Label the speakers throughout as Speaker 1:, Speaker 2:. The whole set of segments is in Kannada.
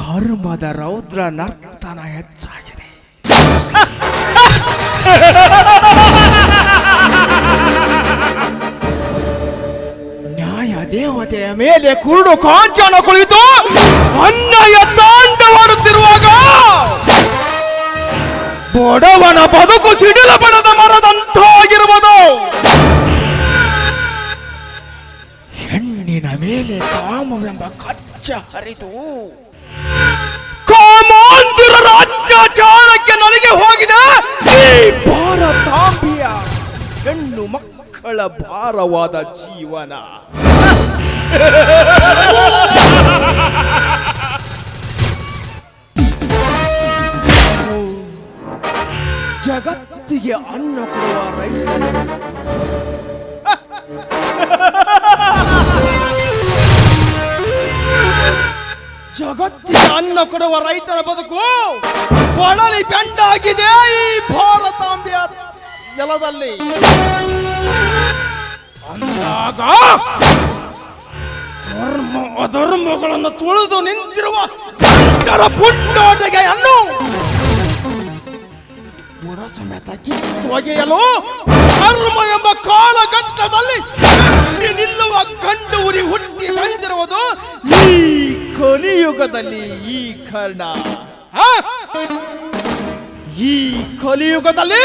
Speaker 1: ಕರ್ಮದ ರೌದ್ರ ನರ್ತನ ಹೆಚ್ಚಾಗಿದೆ. ನ್ಯಾಯ ದೇವತೆಯ ಮೇಲೆ ಕುರುಡು ಕಾಂಚನ ಕುಳಿತು ಅನ್ಯಾಯ ತಾಂಡವಾಡುತ್ತಿರುವಾಗ ಬಡವನ ಬದುಕು ಸಿಡಿಲ ಬಡದ ಮರದಂತಾಗಿರುವುದು. ಹೆಣ್ಣಿನ ಮೇಲೆ ಕಾಮವೆಂಬ ಕಚ್ಚ ಹರಿದು ಅತ್ಯಾಚಾರಕ್ಕೆ ನನಗೆ ಹೋಗಿದೆ? ಈ ಭಾರತಾಂಬಿಯ ಹೆಣ್ಣು ಮಕ್ಕಳ ಭಾರವಾದ ಜೀವನ. ಜಗತ್ತಿಗೆ ಅನ್ನ ಕೊಡುವ ರೈತನು. ಜಗತ್ತಿಗೆ ಅನ್ನ ಕೊಡುವ ರೈತರ ಬದುಕು ಬಳಲಿ ಬೆಂಡಾಗಿದೆ ಈ ಭಾರತಾಂಬೆಯ ನೆಲದಲ್ಲಿ. ಅಂದಾಗ ಧರ್ಮ ಅಧರ್ಮಗಳನ್ನು ತುಳಿದು ನಿಂತಿರುವ ಪುಂಡೋಟಿಗೆಯನ್ನು ಬುಡ ಸಮೇತ ಕಿತ್ತೊಗೆಯಲು ಧರ್ಮ ಎಂಬ ಕಾಲಘಟ್ಟದಲ್ಲಿ ಕಲಿಯುಗದಲ್ಲಿ ಈ ಕರ್ಣ? ಈ ಕಲಿಯುಗದಲ್ಲಿ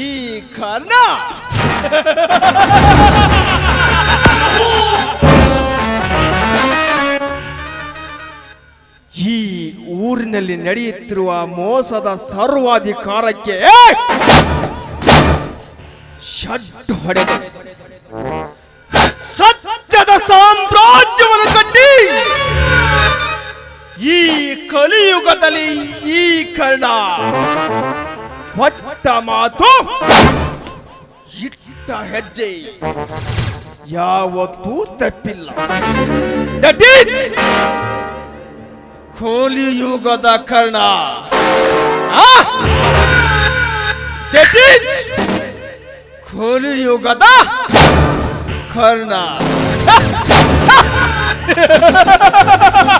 Speaker 1: ಈ ಕರ್ಣ ಈ ಊರಿನಲ್ಲಿ ನಡೆಯುತ್ತಿರುವ ಮೋಸದ ಸರ್ವಾಧಿಕಾರಕ್ಕೆ ಷಡ್ ಹೊಡೆದು ಸತ್ಯದ ಸಾಮ್ರಾಜ್ಯವನ್ನು ಕಟ್ಟಿ ಕಲಿಯುಗದಲ್ಲಿ ಈ ಕರ್ಣ. ಹೊಟ್ಟ ಮಾತು ಇಟ್ಟ ಹೆಜ್ಜೆ. ಯಾವತ್ತೂ ತಪ್ಪಿಲ್ಲ. ದಟ್ ಈಸ್ ಕೋಲಿಯುಗದ ಕರ್ಣ. ದಟ್ ಈಸ್ ಕಲಿಯುಗದ ಕರ್ಣ.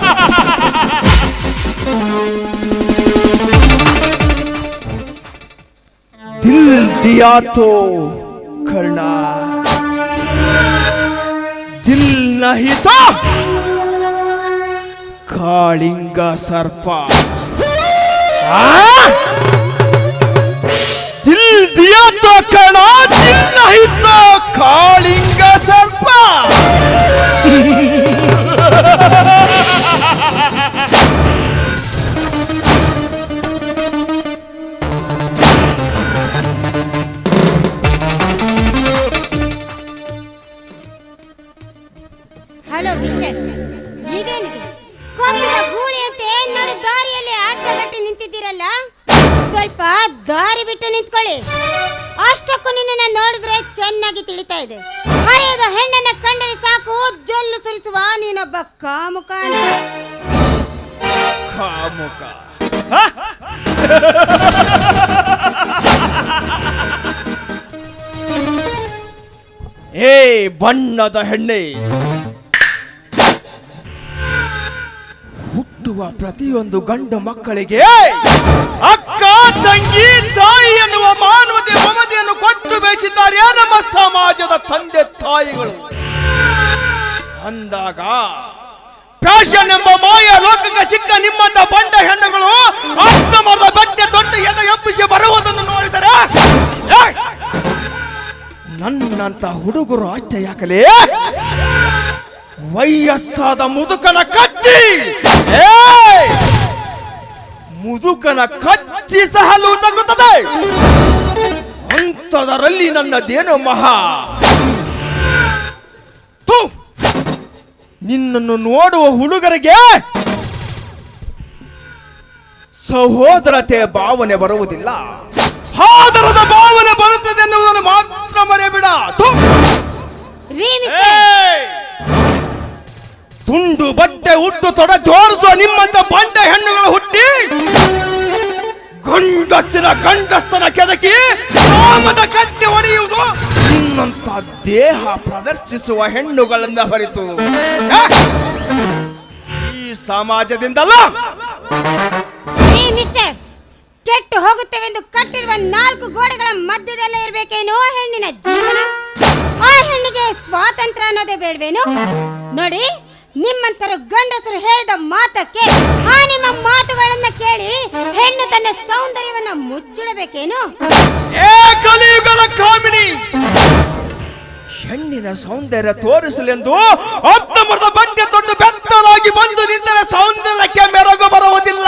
Speaker 1: दिया तो करना दिल नहीं तो कालिंगा सर्पा आ?
Speaker 2: ಹಲೋ ವಿಷಯ ಇದೇನಿದು? ಕೊಬ್ಬಿದ ಗೂಳಿಯಂತೆ ನಡು ದಾರಿಯಲ್ಲಿ ಅಡ್ಡಗಟ್ಟಿ ನಿಂತಿದ್ದೀರಲ್ಲ? ಸ್ವಲ್ಪ ದಾರಿ ಬಿಟ್ಟು ನಿಂತ್ಕೊಳ್ಳಿ. ಅಷ್ಟಕ್ಕೂ ನಿನ್ನನ್ನ ನೋಡಿದ್ರೆ ಚೆನ್ನಾಗಿ ತಿಳಿತಾ ಇದೆ. ಹರಿಯದ ಹೆಣ್ಣನ್ನ ಕಂಡರೆ ಸಾಕು ಜೊಲ್ಲು ಸುರಿಸುವ ನೀನೊಬ್ಬ ಕಾಮುಕ.
Speaker 1: ಕಾಮುಕ. ಏ ಬಣ್ಣದ ಹೆಣ್ಣೆ. ಹುಟ್ಟುವ ಪ್ರತಿಯೊಂದು ಗಂಡು ಮಕ್ಕಳಿಗೆ ಅಕ್ಕ, ತಂಗಿ, ತಾಯಿ ಎನ್ನುವ ಮಾನವತೆ ಮಮತೆಯನ್ನು ಕೊಟ್ಟು ಬೇಯಿಸಿದ್ದಾರೆ ನಮ್ಮ ಸಮಾಜದ ತಂದೆ ತಾಯಿಗಳು ಅಂದಾಗ ಫ್ಯಾಷನ್ ಎಂಬ ಮಾಯ ಲೋಕಕ್ಕೆ ಸಿಕ್ಕ ನಿಮ್ಮಂತ ಬಂಡ ಹೆಣ್ಣುಗಳು ಅರ್ಥಮರದ ಬಟ್ಟೆ ದೊಡ್ಡ ಎದ ಎಬ್ಬಿಸಿ ಬರುವುದನ್ನು ನೋಡಿದರೆ! ನನ್ನಂತ ಹುಡುಗರು ಅಷ್ಟೇ ಯಾಕಲೇ ವಯಸ್ಸಾದ ಮುದುಕನ ಕಚ್ಚಿ! ಮುದುಕನ ಕಚ್ಚಿ ಸಹಲು ತಗುತ್ತದೆ ಅಂಥದರಲ್ಲಿ ನನ್ನದೇನು ಮಹಾ! ನಿನ್ನನ್ನು ನೋಡುವ ಹುಡುಗರಿಗೆ ಸಹೋದರತೆ ಭಾವನೆ ಬರುವುದಿಲ್ಲ. ಹಾದರದ ಭಾವನೆ ಬರುತ್ತದೆ ಎನ್ನುವುದನ್ನು ಮಾತ್ರ ಮರೆಯಬೇಡ! ತುಂಡು ಬಟ್ಟೆ ಉಟ್ಟು ತೊಡ ಜೋಡಿಸುವ ನಿಮ್ಮಂತ ಬಂಡೆ ಹೆಣ್ಣುಗಳು ಹುಟ್ಟಿ ಗಂಡಸ್ಸಿನ ಗಂಡಸ್ತನ ಕೆದಕಿ ಕಾಮದ ಕಟ್ಟಿ ಹೊಡೆಯುವುದು ನಿನ್ನಂತ ದೇಹ ಪ್ರದರ್ಶಿಸುವ ಹೆಣ್ಣುಗಳಿಂದ ಹೊರಿತು. ಈ ಸಮಾಜದಿಂದಲ್ಲ.
Speaker 2: ಕೆಟ್ಟು ಹೋಗುತ್ತೇವೆಂದು ಕಟ್ಟಿರುವ ನಾಲ್ಕು ಗೋಡೆಗಳ ಮಧ್ಯದಲ್ಲೇ ಇರಬೇಕೇನೋ ಹೆಣ್ಣಿನ ಜೀವನ? ಆ ಹೆಣ್ಣಿಗೆ ಸ್ವಾತಂತ್ರ್ಯ ಅನ್ನೋದೇ ಬೇಡವೇನು? ನೋಡಿ ನಿಮ್ಮಂತರ ಗಂಡಸರು ಹೇಳಿದ ಮಾತಕ್ಕೆ ಆ ನಿಮ್ಮ ಮಾತುಗಳನ್ನ ಕೇಳಿ ಹೆಣ್ಣು ತನ್ನ ಸೌಂದರ್ಯವನ್ನ ಮುಚ್ಚಿಡಬೇಕೇನು?
Speaker 1: ಏ ಕಲಿಯುಗದ ಕಾಮಿನಿ! ಹೆಣ್ಣಿನ ಸೌಂದರ್ಯ ತೋರಿಸಲೆಂದು ಅತ್ತಮರದ ಬಗ್ಗೆ ತೊಟ್ಟು ಬೆತ್ತಲಾಗಿ ಬಂದು ನಿಂತರೆ ಸೌಂದರ್ಯಕ್ಕೆ ಮೆರಗು ಬರುವುದಿಲ್ಲ.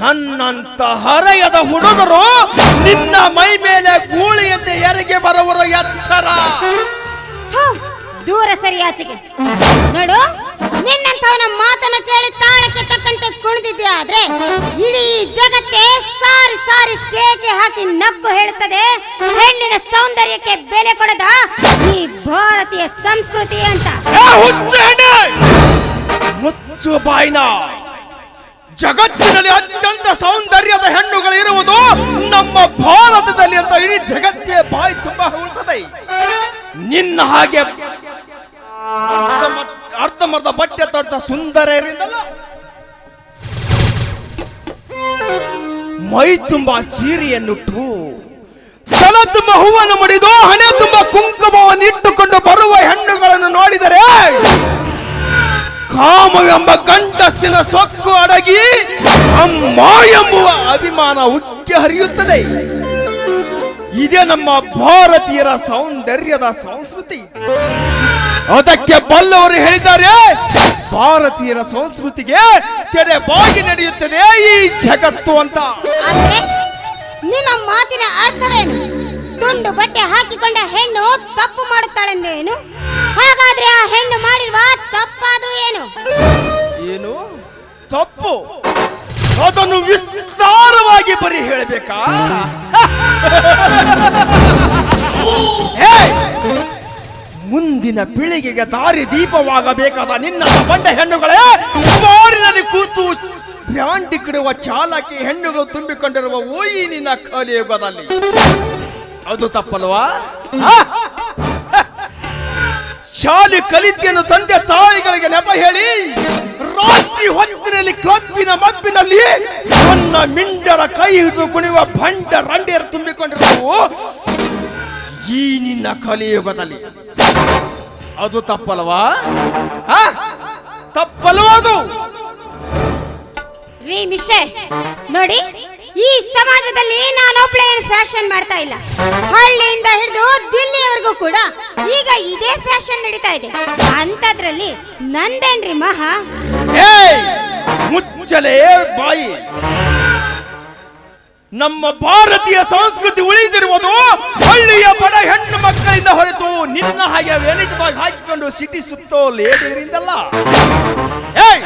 Speaker 1: ನನ್ನಂತ ಹರೆಯದ ಹುಡುಗರು ನಿನ್ನ ಮೈ ಮೇಲೆ ಗೂಳಿಯಂತೆ ಎರಗೆ ಬರುವರು ಎಚ್ಚರ.
Speaker 2: ದೂರ ಸರಿಯಾಚೆಗೆ ನೋಡು ನಿನ್ನಂತವನ ಮಾತನ್ನ ಕೇಳಿ ತಾಳಕ್ಕೆ ತಕ್ಕಂತೆ ಕುಣಿದಿದ್ದೆ ಆದ್ರೆ ಇಡೀ ಜಗತ್ತೇ ಸಾರಿ ಸಾರಿ ಕೇಕೆ ಹಾಕಿ ನಕ್ಕು ಹೇಳುತ್ತದೆ. ಹೆಣ್ಣಿನ ಸೌಂದರ್ಯಕ್ಕೆ ಬೆಲೆ ಕೊಡದ ಈ ಭಾರತೀಯ ಸಂಸ್ಕೃತಿ ಅಂತ!
Speaker 1: ಮುಚ್ಚು ಬಾಯಿನ! ಜಗತ್ತಿನಲ್ಲಿ ಅತ್ಯಂತ ಸೌಂದರ್ಯದ ಹೆಣ್ಣುಗಳು ಇರುವುದು ನಮ್ಮ ಭಾರತದಲ್ಲಿ ಅಂತ ಇಡೀ ಜಗತ್ತೇ ಬಾಯಿ ತುಂಬಾ ಹೋಗುತ್ತದೆ ನಿನ್ನ ಹಾಗೆ ಅರ್ಧಮರ್ಧ ಬಟ್ಟೆ ತೊಟ್ಟ ಸುಂದರರಿಂದಲ್ಲ ಮೈ ತುಂಬ ಸೀರೆಯನ್ನುಟ್ಟು ತಲೆ ತುಂಬ ಹೂವನ್ನು ಮಡಿದು ಹಣೆ ತುಂಬ ಕುಂಕುಮವನ್ನು ಇಟ್ಟುಕೊಂಡು ಬರುವ ಹೆಣ್ಣುಗಳನ್ನು ನೋಡಿದರೆ ಕಾಮವೆಂಬ ಕಂಠಸ್ಸಿನ ಸೊಕ್ಕು ಅಡಗಿ ಅಮ್ಮ ಎಂಬುವ ಅಭಿಮಾನ ಉಕ್ಕಿ ಹರಿಯುತ್ತದೆ. ಇದೇ ನಮ್ಮ ಭಾರತೀಯರ ಸೌಂದರ್ಯದ ಸಂಸ್ಕೃತಿ. ಅದಕ್ಕೆ ಬಲ್ಲವರು ಹೇಳಿದ್ದಾರೆ ಭಾರತೀಯರ ಸಂಸ್ಕೃತಿಗೆ ತೆರೆ ಬಾಗಿ ನಡೆಯುತ್ತದೆ ಈ ಜಗತ್ತು ಅಂತ.
Speaker 2: ಆದ್ರೆ ನಿಮ್ಮ ಮಾತಿನ ಅರ್ಥವೇನು? ತುಂಡು ಬಟ್ಟೆ ಹಾಕಿಕೊಂಡ ಹೆಣ್ಣು ತಪ್ಪು ಮಾಡುತ್ತಾಳೆಂದೇನು? ಹಾಗಾದ್ರೆ ಆ ಹೆಣ್ಣು ಮಾಡಿರುವ ತಪ್ಪಾದ್ರೂ ಏನು?
Speaker 1: ಏನು? ತಪ್ಪು. ಅದನ್ನು ವಿಸ್ತಾರವಾಗಿ ಬರೀ ಹೇಳಬೇಕಾ ಏಯ್! ಮುಂದಿನ ಪೀಳಿಗೆಗೆ ದಾರಿ ದೀಪವಾಗಬೇಕಾದ ನಿನ್ನ ಬಂಡ ಹೆಣ್ಣುಗಳೇ ಬಾರಿನಲ್ಲಿ ಕೂತು ಬ್ರಾಂಡಿ ಕಿಡುವ ಚಾಲಕಿ ಹೆಣ್ಣುಗಳು ತುಂಬಿಕೊಂಡಿರುವ ಓಯಿ ಕಲಿಯುಗದಲ್ಲಿ. ಅದು ತಪ್ಪಲ್ವಾ? ಶಾಲೆ ಕಲಿತೆಯನ್ನು ತಂದೆ ತಾಯಿಗಳಿಗೆ ನೆಪ ಹೇಳಿ, ರಾತ್ರಿ ಹೊತ್ತಿನಲ್ಲಿ ಕ್ಲಬ್ಬಿನ ಮಬ್ಬಿನಲ್ಲಿ ನನ್ನ ಮಿಂಡರ ಕೈ ಹಿಡಿದು ಕುಣಿಯುವ ಬಂಡ ರಂಡಿಯರು ತುಂಬಿಕೊಂಡಿರುವ ಈ ನಿನ್ನ ಕಲಿಯುಗದಲ್ಲಿ. ಅದು ತಪ್ಪಲ್ವಾ? ತಪ್ಪಲ್ವಾ ಅದು?
Speaker 2: ರೀ ಮಿಸ್ಟರ್ ನೋಡಿ ಈ ಸಮಾಜದಲ್ಲಿ ನಾನು ಏನು ಫ್ಯಾಷನ್ ಮಾಡ್ತಾ ಇಲ್ಲ. ಹಳ್ಳಿಯಿಂದ ಹಿಡಿದು ದಿಲ್ಲಿಯವರೆಗೂ ಕೂಡ ಈಗ ಇದೇ ಫ್ಯಾಷನ್ ನಡೀತಾ ಇದೆ. ಅಂತದ್ರಲ್ಲಿ ನಂದೇನ್ರಿ ಮಹಾ?
Speaker 1: ಮುಚ್ಚಲೇ ಬಾಯಿ. ನಮ್ಮ ಭಾರತೀಯ ಸಂಸ್ಕೃತಿ ಉಳಿದಿರುವುದು ಹಳ್ಳಿಯ ಬಡ ಹೆಣ್ಣು ಮಕ್ಕಳಿಂದ ಹೊರತು ನಿನ್ನ ಹಾಗೆ ಬಾಗ್ ಹಾಕಿಕೊಂಡು ಸಿಟಿ ಸುತ್ತೋ ಲೇಡಿಯರಿಂದಲ್ಲ ಏಯ್!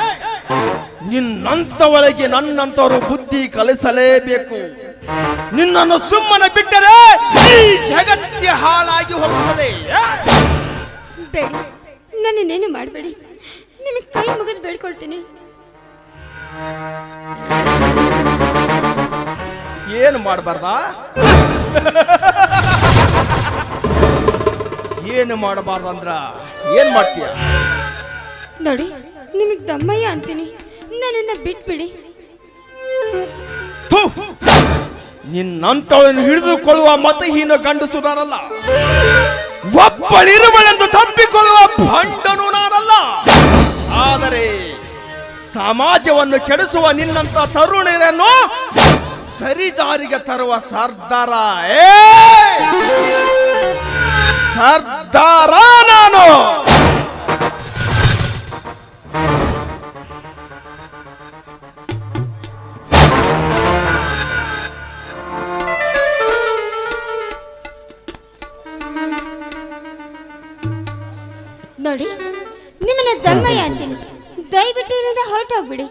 Speaker 1: ನಿನ್ನಂತವಳಿಗೆ ನನ್ನಂತವರು ಬುದ್ಧಿ ಕಲಿಸಲೇಬೇಕು. ನಿನ್ನನ್ನು ಸುಮ್ಮನೆ ಬಿಟ್ಟರೆ ಈ ಜಗತ್ತೇ ಹಾಳಾಗಿ ಹೋಗುತ್ತದೆ.
Speaker 2: ನನ್ನೇನು ಮಾಡಬೇಡಿ. ನಿಮಗೆ ಕೈ ಮುಗಿದು ಬೇಡ್ಕೊಳ್ತೀನಿ.
Speaker 1: ಏನು ಮಾಡಬಾರ್ದ? ಏನು ಮಾಡಬಾರ್ದಂದ್ರ ಏನ್ ಮಾಡ್ತೀಯ?
Speaker 2: ನೋಡಿ ನಿಮಗ್ ದಮ್ಮಯ್ಯ ಅಂತೀನಿ. ನನ್ನನ್ನ ಬಿಟ್ಬಿಡಿ.
Speaker 1: ನಿನ್ನಂತವನ್ನು ನಿನ್ನಂತವಳನ್ನು ಹಿಡಿದುಕೊಳ್ಳುವ ಮತಹೀನ ಗಂಡಸು ನಾನಲ್ಲ. ಒಬ್ಬಳಿರುವಳೆಂದು ತಪ್ಪಿಕೊಳ್ಳುವ ಭಂಡನು ನಾನಲ್ಲ. ಆದರೆ ಸಮಾಜವನ್ನು ಕೆಡಿಸುವ ನಿನ್ನಂತ ತರುಣರನ್ನು ಸರಿದಾರಿಗೆ ತರುವ ಸರ್ದಾರ ಏ! ಸರ್ದಾರ ನಾನು!
Speaker 2: ನೋಡಿ ನಿಮ್ಮನ್ನ ದಮ್ಮಯ್ಯ ಅಂತೀನಿ ದಯವಿಟ್ಟು ಇಲ್ಲಿಂದ ಹೊರಟೋಗ್ಬಿಡಿ.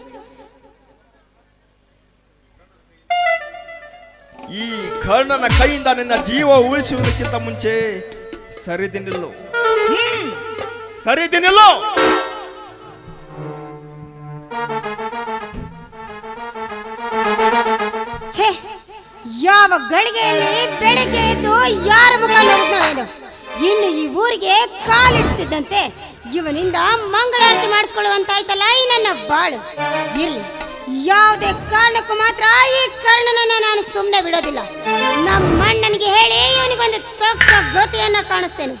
Speaker 1: ಕರ್ಣನ ಕೈಯಿಂದ ನಿನ್ನ ಜೀವ ಉಳಿಸುವುದಕ್ಕಿಂತ ಮುಂಚೆ ಸರಿ ನಿಲ್ಲು ಹ್ಮ್, ಸರಿದಿ ನಿಲ್ಲು
Speaker 2: ಯಾವ ಗಳಿಗೆಯಲ್ಲಿ ಬೆಳಿಗ್ಗೆ ಎದ್ದು ಯಾರ ಮುಖ ನೋಡಿದ್ನೋ ಏನು. ಇನ್ನು ಈ ಊರಿಗೆ ಕಾಲಿಡ್ತಿದ್ದಂತೆ ಇವನಿಂದ ಮಂಗಳಾರತಿ ಮಾಡಿಸ್ಕೊಳ್ಳುವಂತಾಯ್ತಲ್ಲ ಈ ನನ್ನ ಬಾಳು. ಇರ್ಲಿ. ಯಾವುದೇ ಕಾರಣಕ್ಕೂ ಮಾತ್ರ ಈ ಕರ್ಣನನ್ನ ನಾನು ಸುಮ್ಮನೆ ಬಿಡೋದಿಲ್ಲ. ನಮ್ಮ ಅಣ್ಣನಿಗೆ ಹೇಳಿ ಇವನಿಗೊಂದು ತಕ್ಕ ಗತಿಯನ್ನ ಕಾಣಿಸ್ತೇನೆ.